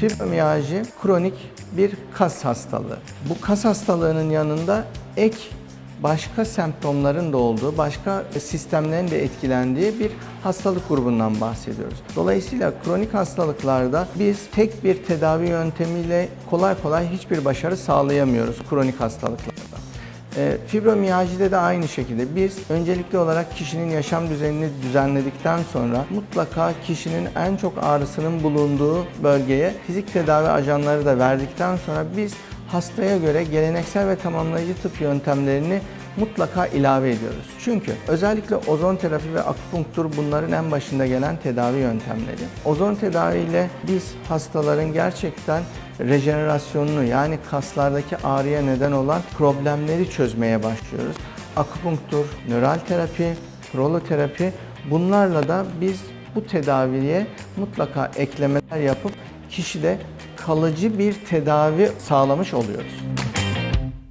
Fibromiyalji kronik bir kas hastalığı. Bu kas hastalığının yanında ek başka semptomların da olduğu, başka sistemlerin de etkilendiği bir hastalık grubundan bahsediyoruz. Dolayısıyla kronik hastalıklarda biz tek bir tedavi yöntemiyle kolay kolay hiçbir başarı sağlayamıyoruz kronik hastalıklarda. E, fibromiyajide de aynı şekilde biz öncelikli olarak kişinin yaşam düzenini düzenledikten sonra mutlaka kişinin en çok ağrısının bulunduğu bölgeye fizik tedavi ajanları da verdikten sonra biz hastaya göre geleneksel ve tamamlayıcı tıp yöntemlerini mutlaka ilave ediyoruz. Çünkü özellikle ozon terapi ve akupunktur bunların en başında gelen tedavi yöntemleri. Ozon tedaviyle biz hastaların gerçekten rejenerasyonunu yani kaslardaki ağrıya neden olan problemleri çözmeye başlıyoruz. Akupunktur, nöral terapi, proloterapi bunlarla da biz bu tedaviye mutlaka eklemeler yapıp kişide kalıcı bir tedavi sağlamış oluyoruz.